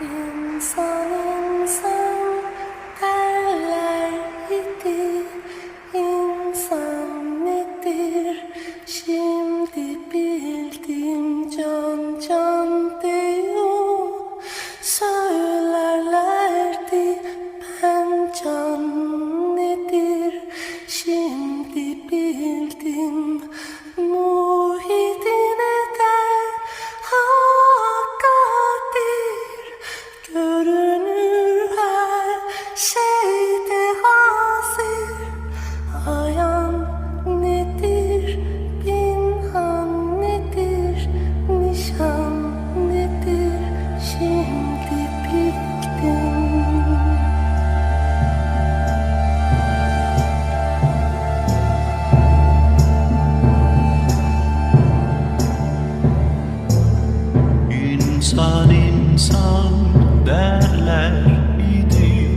İnsan insan derler idi İnsan nedir? Şimdi İnsan insan derler idi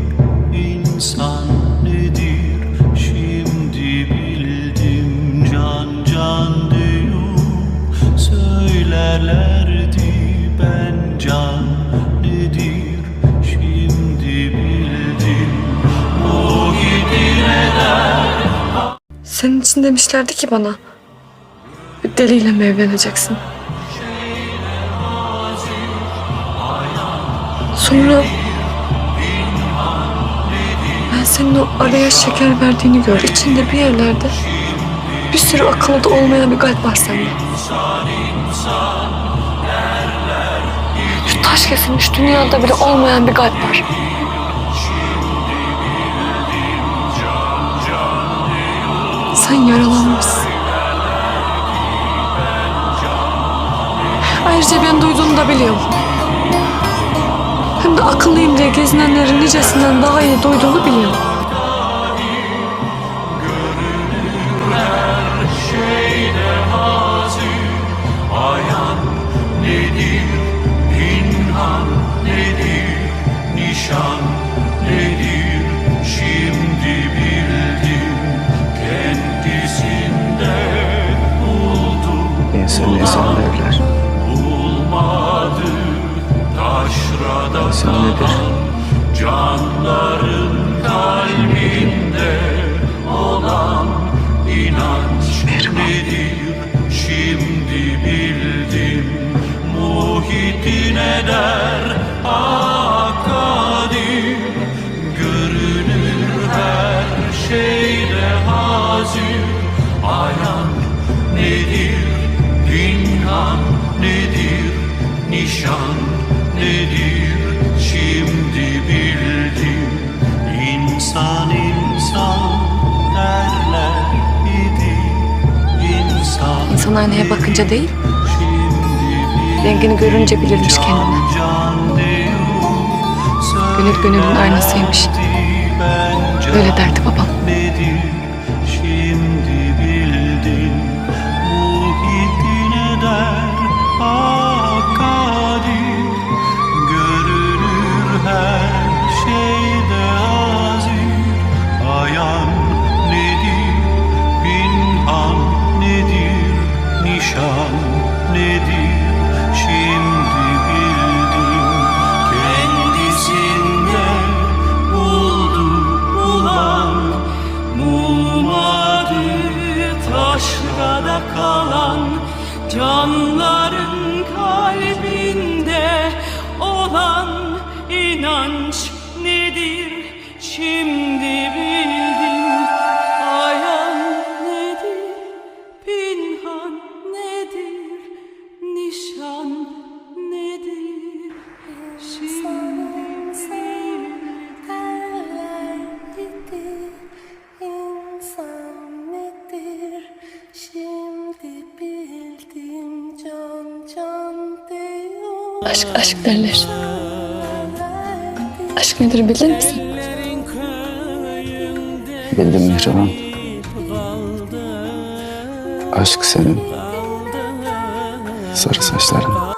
İnsan nedir şimdi bildim Can can diyor söylerlerdi Ben can nedir şimdi bildim O gidine Senin için demişlerdi ki bana. Deliyle mi evleneceksin? Sonra ben senin o araya şeker verdiğini gör. İçinde bir yerlerde bir sürü akıllı da olmayan bir kalp var sende. Şu taş kesilmiş dünyada bile olmayan bir kalp var. Sen yaralanmışsın. Ayrıca ben duyduğunu da biliyorum. Hem de akıllıyım diye gezinenlerin nicesinden daha iyi duyduğunu biliyorum. İnsan nedir? canların kalbinde olan inanç nedir? Şimdi bildim muhitine der akadir görünür her şeyde hazır ayan nedir? Pinhan nedir? Nişan nedir İnsan insan derler idi insan İnsan aynaya bakınca değil, rengini görünce bilirmiş kendine. Gönül gönülün aynasıymış. Öyle derdi babam. Kalan Canların Aşk aşk derler. Aşk nedir bilir misin? Bildim Mihraban. Aşk senin. Sarı saçların.